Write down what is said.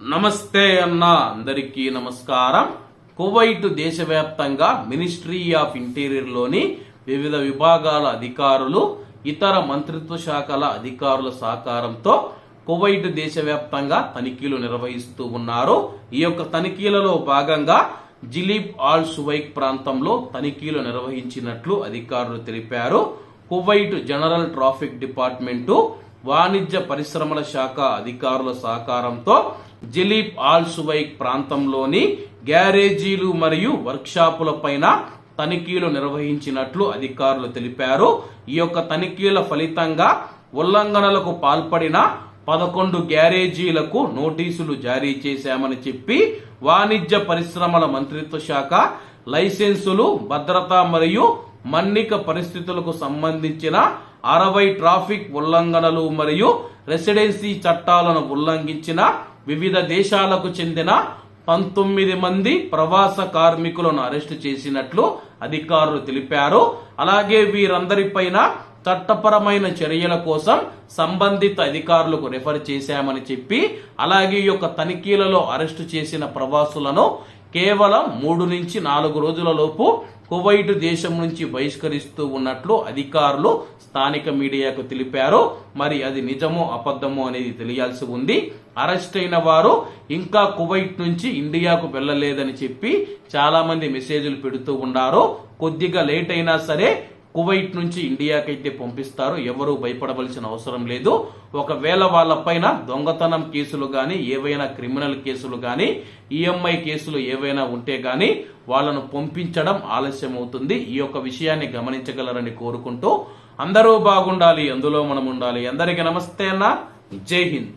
నమస్తే అన్న అందరికీ నమస్కారం. కువైట్ దేశవ్యాప్తంగా మినిస్ట్రీ ఆఫ్ ఇంటీరియర్లోని వివిధ విభాగాల అధికారులు ఇతర మంత్రిత్వ శాఖల అధికారుల సహకారంతో కువైట్ దేశవ్యాప్తంగా తనిఖీలు నిర్వహిస్తూ ఉన్నారు. ఈ యొక్క తనిఖీలలో భాగంగా జిలీబ్ ఆల్ సువైక్ ప్రాంతంలో తనిఖీలు నిర్వహించినట్లు అధికారులు తెలిపారు. కువైట్ జనరల్ ట్రాఫిక్ డిపార్ట్మెంటు వాణిజ్య పరిశ్రమల శాఖ అధికారుల సహకారంతో జిలీప్ ఆల్సువైక్ ప్రాంతంలోని గ్యారేజీలు మరియు వర్క్షాపుల పైన తనిఖీలు నిర్వహించినట్లు అధికారులు తెలిపారు. ఈ యొక్క తనిఖీల ఫలితంగా ఉల్లంఘనలకు పాల్పడిన పదకొండు గ్యారేజీలకు నోటీసులు జారీ చేశామని చెప్పి వాణిజ్య పరిశ్రమల మంత్రిత్వ శాఖ లైసెన్సులు భద్రత మరియు మన్నిక పరిస్థితులకు సంబంధించిన అరవై ట్రాఫిక్ ఉల్లంఘనలు మరియు రెసిడెన్సీ చట్టాలను ఉల్లంఘించిన వివిధ దేశాలకు చెందిన పంతొమ్మిది మంది ప్రవాస కార్మికులను అరెస్టు చేసినట్లు అధికారులు తెలిపారు. అలాగే వీరందరిపైన చట్టపరమైన చర్యల కోసం సంబంధిత అధికారులకు రిఫర్ చేశామని చెప్పి అలాగే ఈ యొక్క తనిఖీలలో అరెస్టు చేసిన ప్రవాసులను కేవలం మూడు నుంచి నాలుగు రోజుల లోపు కువైట్ దేశం నుంచి బహిష్కరిస్తూ ఉన్నట్లు అధికారులు స్థానిక మీడియాకు తెలిపారు. మరి అది నిజమో అబద్ధమో అనేది తెలియాల్సి ఉంది. అరెస్ట్ అయిన వారు ఇంకా కువైట్ నుంచి ఇండియాకు వెళ్ళలేదని చెప్పి చాలా మంది మెసేజ్లు పెడుతూ ఉన్నారు. కొద్దిగా లేట్ అయినా సరే కువైట్ నుంచి ఇండియాకైతే పంపిస్తారు ఎవరూ భయపడవలసిన అవసరం లేదు. ఒకవేళ వాళ్ళపైన దొంగతనం కేసులు కానీ ఏవైనా క్రిమినల్ కేసులు కానీ ఈఎంఐ కేసులు ఏవైనా ఉంటే కానీ వాళ్ళను పంపించడం ఆలస్యం అవుతుంది ఈ యొక్క విషయాన్ని గమనించగలరని కోరుకుంటూ అందరూ బాగుండాలి అందులో మనం ఉండాలి. అందరికీ నమస్తే అన్న. జై హింద్.